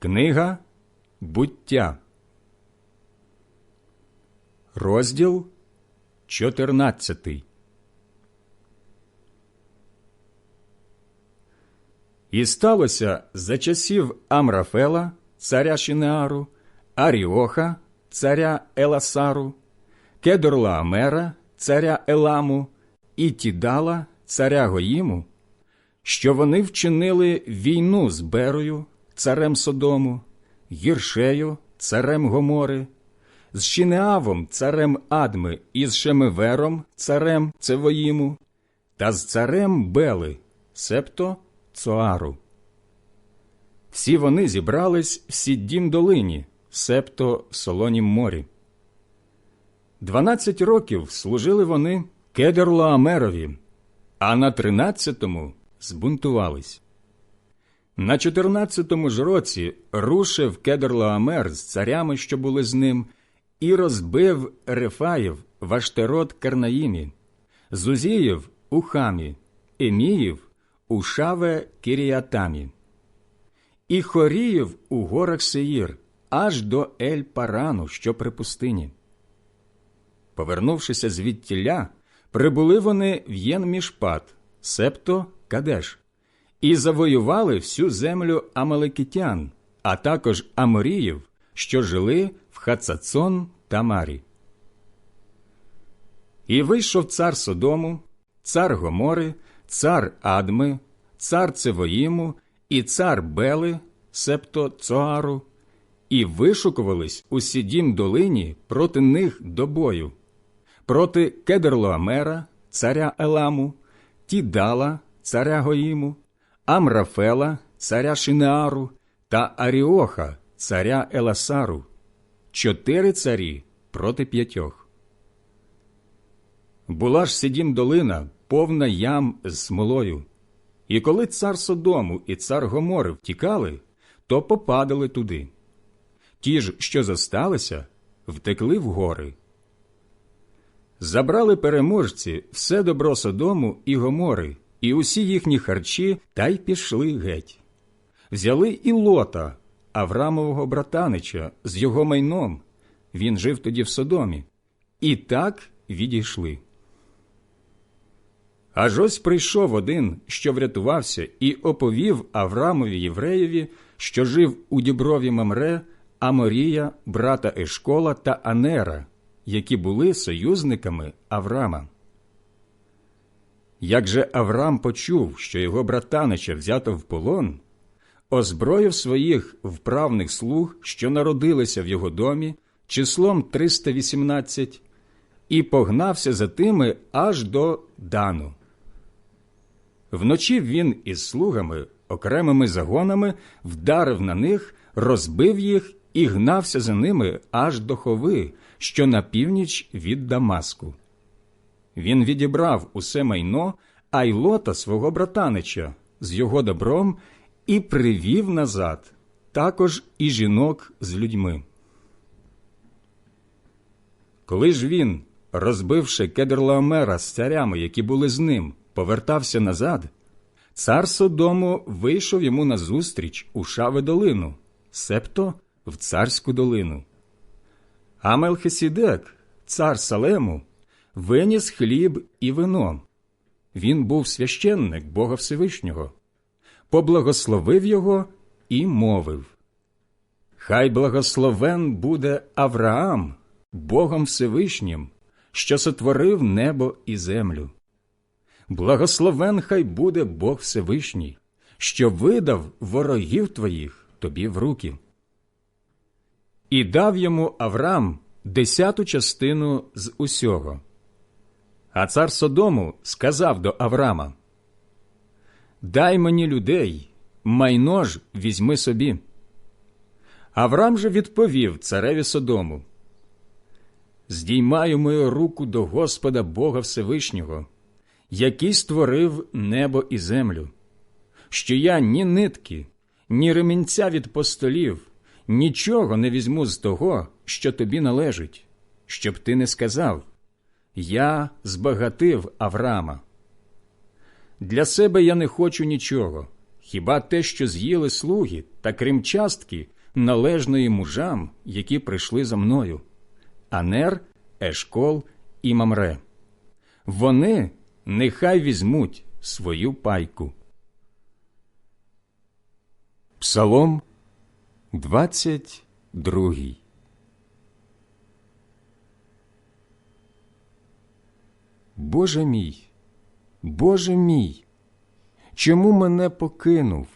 Книга буття, розділ 14 І сталося за часів Амрафела, царя Шинеару, Аріоха, царя Еласару, Кедорлаамера, царя Еламу, і Тідала, царя Гоїму, що вони вчинили війну з Берою, царем Содому, Гіршею, царем Гомори, з Шинеавом, царем Адми, і з Шемевером, царем Цевоїму, та з царем Бели, септо Цоару. Всі вони зібрались в Сіддім долині, септо в Солонім морі. Дванадцять років служили вони Кедерлаамерові, а на тринадцятому збунтувались. На чотирнадцятому ж році рушив Кедрлаамер з царями, що були з ним, і розбив Рефаїв в Аштерот Карнаїмі, Зузіїв у Хамі, Еміїв у Шаве Кіріатамі, і Хоріїв у горах Сеїр, аж до Ель Парану, що при пустині. Повернувшися звідтіля, прибули вони в Єнмішпат, септо Кадеш, і завоювали всю землю Амалекітян, а також Аморіїв, що жили в Хацацон та Марі. І вийшов цар Содому, цар Гомори, цар Адми, цар Цевоїму і цар Бели, септо Цоару, і вишукувались у сідім долині проти них до бою, проти Кедерлоамера, царя Еламу, Тідала, царя Гоїму, Амрафела, царя Шинеару та Аріоха, царя Еласару, чотири царі проти п'ятьох. Була ж сидім долина, повна ям з смолою. І коли цар Содому і цар Гомори втікали, то попадали туди. Ті ж, що зосталися, втекли в гори. Забрали переможці все добро Содому і Гомори, і усі їхні харчі, та й пішли геть. Взяли і лота, Аврамового братанича, з його майном. Він жив тоді в Содомі. І так відійшли. Аж ось прийшов один, що врятувався, і оповів Аврамові євреєві, що жив у діброві Мамре, Аморія, брата Ешкола та Анера, які були союзниками Аврама. Як же Авраам почув, що його братанича взято в полон, озброїв своїх вправних слуг, що народилися в його домі, числом 318, і погнався за тими аж до Дану. Вночі він із слугами, окремими загонами, вдарив на них, розбив їх і гнався за ними аж до хови, що на північ від Дамаску. Він відібрав усе майно, а й лота свого братанича з його добром і привів назад, також і жінок з людьми. Коли ж він, розбивши Кедрлаомера з царями, які були з ним, повертався назад, цар Содому вийшов йому назустріч у Шаве долину, септо в царську долину. А Мелхисідек, цар Салему, виніс хліб і вино. Він був священник Бога Всевишнього, поблагословив його і мовив Хай благословен буде Авраам, Богом Всевишнім, що сотворив небо і землю. Благословен хай буде Бог Всевишній, що видав ворогів твоїх тобі в руки. І дав йому Авраам десяту частину з усього. А цар Содому сказав до Авраама Дай мені людей, майно ж візьми собі. Авраам же відповів цареві Содому Здіймаю мою руку до Господа Бога Всевишнього, який створив небо і землю, що я ні нитки, ні ремінця від постолів, нічого не візьму з того, що тобі належить, щоб ти не сказав Я збагатив Авраама. Для себе я не хочу нічого, хіба те, що з'їли слуги, та крім частки, належної мужам, які прийшли за мною Анер, Ешкол і Мамре. Вони нехай візьмуть свою пайку. Псалом 22 Боже мій, Боже мій, чому мене покинув?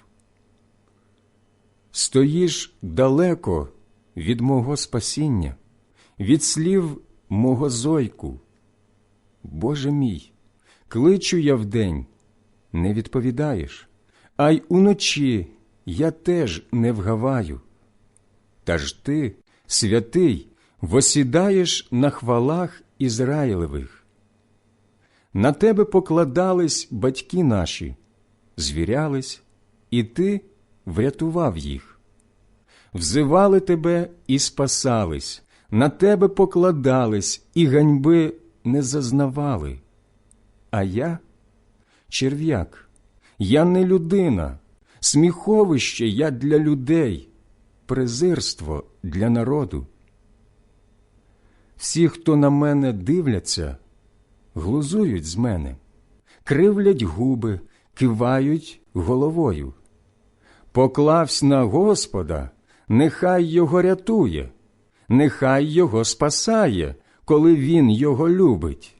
Стоїш далеко від мого спасіння, від слів мого зойку. Боже мій, кличу я вдень, не відповідаєш, а й уночі я теж не вгаваю. Та ж ти, святий, восідаєш на хвалах Ізраїлевих. На тебе покладались батьки наші, звірялись, і ти врятував їх. Взивали тебе і спасались, на тебе покладались, і ганьби не зазнавали. А я черв'як, я не людина, сміховище я для людей, презирство для народу. Всі, хто на мене дивляться, глузують з мене, кривлять губи, кивають головою. Поклавсь на Господа, нехай його рятує, нехай його спасає, коли він його любить.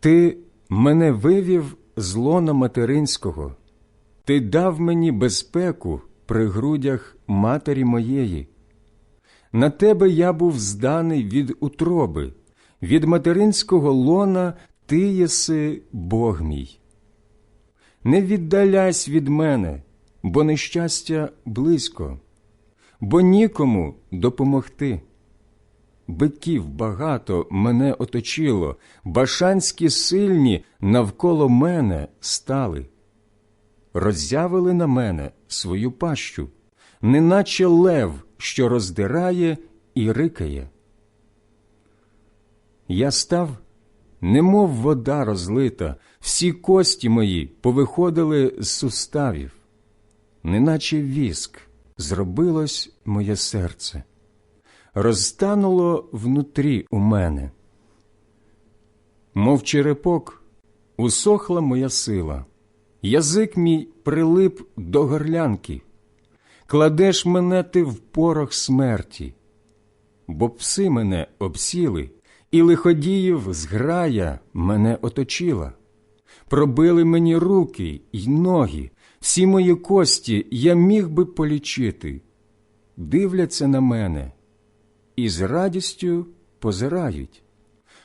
Ти мене вивів з лона материнського, ти дав мені безпеку при грудях матері моєї. На тебе я був зданий від утроби, від материнського лона ти єси Бог мій. Не віддаляйся від мене, бо нещастя близько, бо нікому допомогти. Биків багато мене оточило, башанські сильні навколо мене стали. Роззявили на мене свою пащу, неначе лев, що роздирає і рикає. Я став, немов вода розлита, всі кості мої повиходили з суставів, неначе віск зробилось моє серце, розтануло внутрі у мене. Мов черепок, усохла моя сила, язик мій прилип до горлянки, кладеш мене ти в порох смерті, бо пси мене обсіли, і лиходіїв зграя мене оточила. Пробили мені руки й ноги, всі мої кості я міг би полічити. Дивляться на мене і з радістю позирають.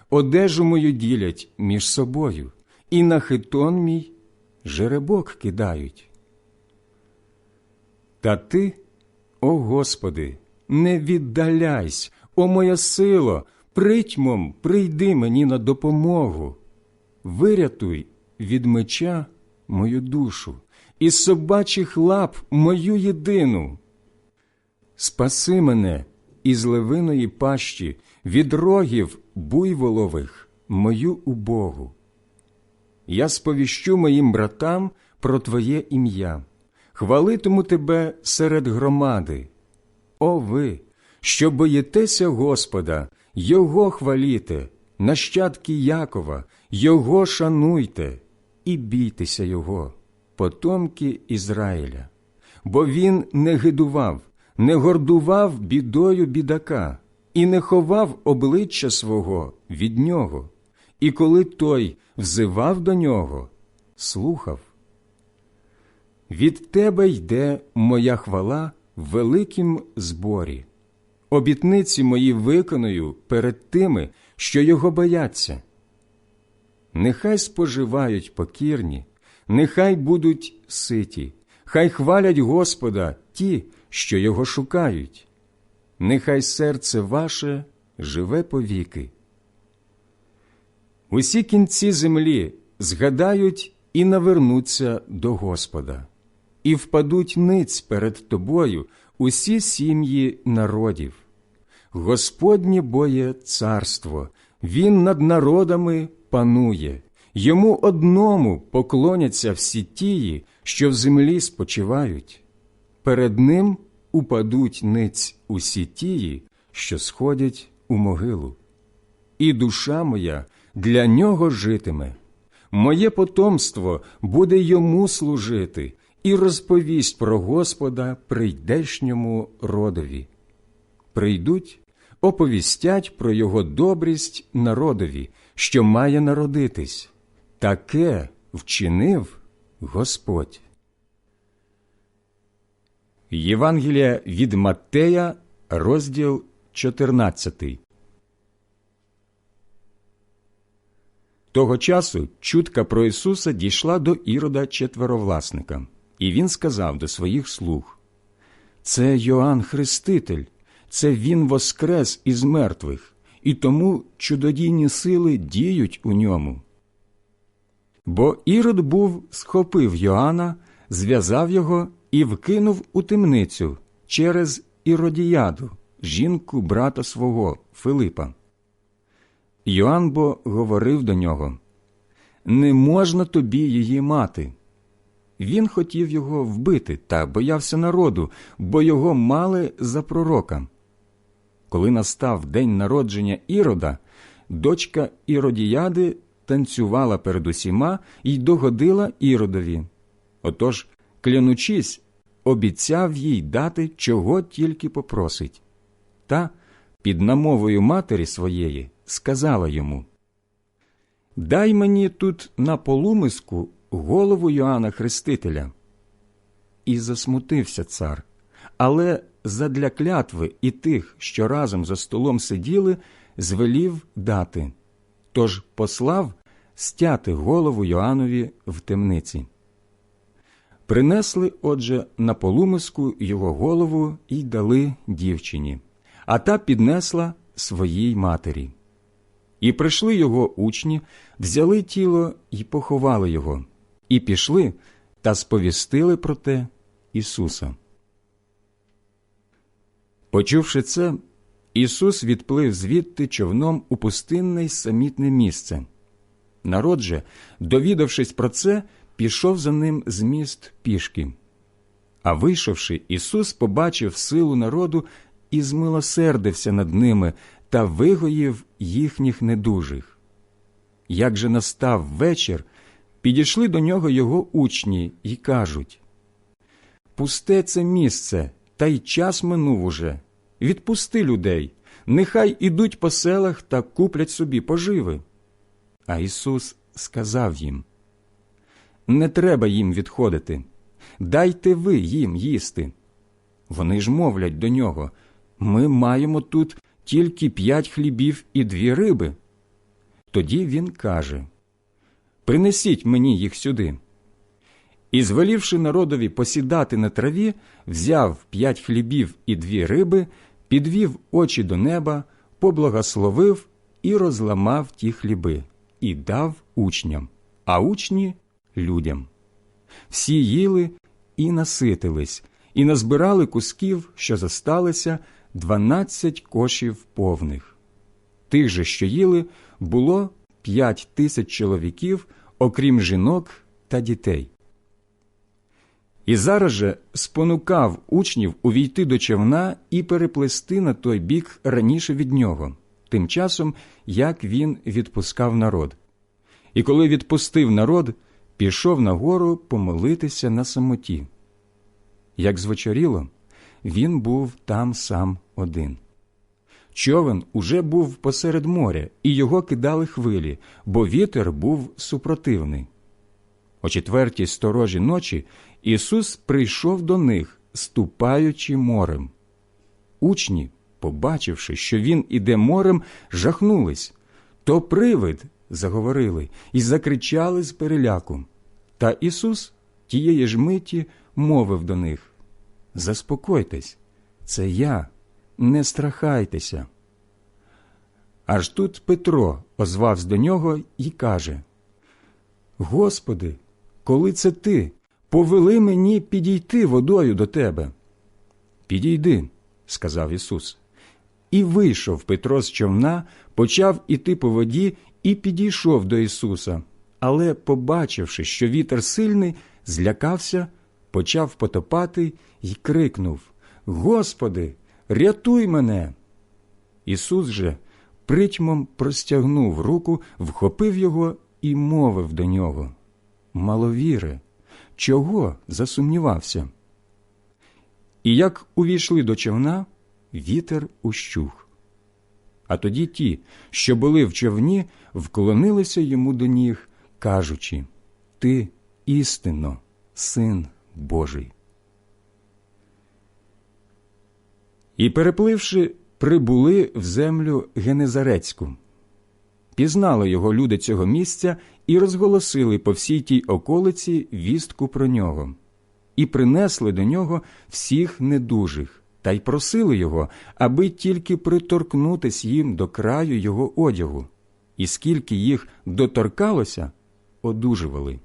Одежу мою ділять між собою, і на хитон мій жеребок кидають. Та ти, о Господи, не віддаляйсь, о моя сило, притьмом прийди мені на допомогу, вирятуй від меча мою душу, із собачих лап мою єдину. Спаси мене із левиної пащі, від рогів буйволових мою убогу. Я сповіщу моїм братам про Твоє ім'я, хвалитиму Тебе серед громади. О ви, що боїтеся Господа, Його хваліте, нащадки Якова, Його шануйте і бійтеся Його, потомки Ізраїля, бо Він не гидував, не гордував бідою бідака і не ховав обличчя свого від нього, і коли той взивав до нього, слухав. Від тебе йде моя хвала в великім зборі. Обітниці мої виконую перед тими, що його бояться. Нехай споживають покірні, нехай будуть ситі, хай хвалять Господа ті, що його шукають. Нехай серце ваше живе повіки. Усі кінці землі згадають і навернуться до Господа, і впадуть ниць перед тобою усі сім'ї народів. Господнє боє царство, Він над народами панує, йому одному поклоняться всі тії, що в землі спочивають, перед ним упадуть ниць усі тії, що сходять у могилу. І душа моя для нього житиме, моє потомство буде йому служити і розповість про Господа прийдешньому родові. Прийдуть, оповістять про його добрість народові, що має народитись. Таке вчинив Господь. Євангелія від Маттея, розділ 14. Того часу чутка про Ісуса дійшла до Ірода четверовласника, і він сказав до своїх слуг Це Йоанн Хреститель, це Він воскрес із мертвих, і тому чудодійні сили діють у ньому. Бо Ірод був схопив Йоанна, зв'язав його і вкинув у темницю через Іродіяду, жінку брата свого Филипа. Йоанн бо говорив до нього Не можна тобі її мати. Він хотів його вбити та боявся народу, бо його мали за пророка. Коли настав день народження Ірода, дочка Іродіяди танцювала перед усіма і догодила Іродові. Отож, клянучись, обіцяв їй дати, чого тільки попросить. Та під намовою матері своєї сказала йому Дай мені тут на полумиску голову Йоанна Хрестителя. І засмутився цар, але задля клятви і тих, що разом за столом сиділи, звелів дати, тож послав стяти голову Йоанові в темниці. Принесли, отже, на полумиску його голову і дали дівчині, а та піднесла своїй матері. І прийшли його учні, взяли тіло і поховали його, і пішли та сповістили про те Ісуса. Почувши це, Ісус відплив звідти човном у пустинне й самітне місце. Народ же, довідавшись про це, пішов за ним з міст пішки. А вийшовши, Ісус побачив силу народу і змилосердився над ними та вигоїв їхніх недужих. Як же настав вечір, підійшли до нього його учні й кажуть Пусте це місце, та й час минув уже. Відпусти людей, нехай ідуть по селах та куплять собі поживи. А Ісус сказав їм Не треба їм відходити, дайте ви їм їсти. Вони ж мовлять до нього Ми маємо тут тільки п'ять хлібів і дві риби. Тоді він каже Принесіть мені їх сюди. І, звелівши народові посідати на траві, взяв п'ять хлібів і дві риби, підвів очі до неба, поблагословив і розламав ті хліби, і дав учням, а учні людям. Всі їли і наситились, і назбирали кусків, що зосталися, дванадцять кошів повних. Тих же, що їли, було п'ять тисяч чоловіків, окрім жінок та дітей. І зараз же спонукав учнів увійти до човна і переплести на той бік раніше від нього, тим часом, як він відпускав народ. І коли відпустив народ, пішов на гору помолитися на самоті. Як звечоріло, він був там сам один. Човен уже був посеред моря, і його кидали хвилі, бо вітер був супротивний. О четвертій сторожі ночі Ісус прийшов до них, ступаючи морем. Учні, побачивши, що Він іде морем, жахнулись. То привид, заговорили, і закричали з переляку. Та Ісус тієї ж миті мовив до них Заспокойтесь, це я, не страхайтеся. Аж тут Петро озвався до нього і каже Господи, коли це ти, повели мені підійти водою до тебе. Підійди, сказав Ісус. І вийшов Петро з човна, почав іти по воді і підійшов до Ісуса, але, побачивши, що вітер сильний, злякався, почав потопати й крикнув Господи, рятуй мене. Ісус же притьмом простягнув руку, вхопив його і мовив до нього Маловіре, чого засумнівався? І як увійшли до човна, вітер ущух. А тоді ті, що були в човні, вклонилися йому до ніг, кажучи Ти істинно, син Божий. І, перепливши, прибули в землю Генезарецьку. Пізнали його люди цього місця і розголосили по всій тій околиці вістку про нього, і принесли до нього всіх недужих, та й просили його, аби тільки приторкнутись їм до краю його одягу, і скільки їх доторкалося, одужували.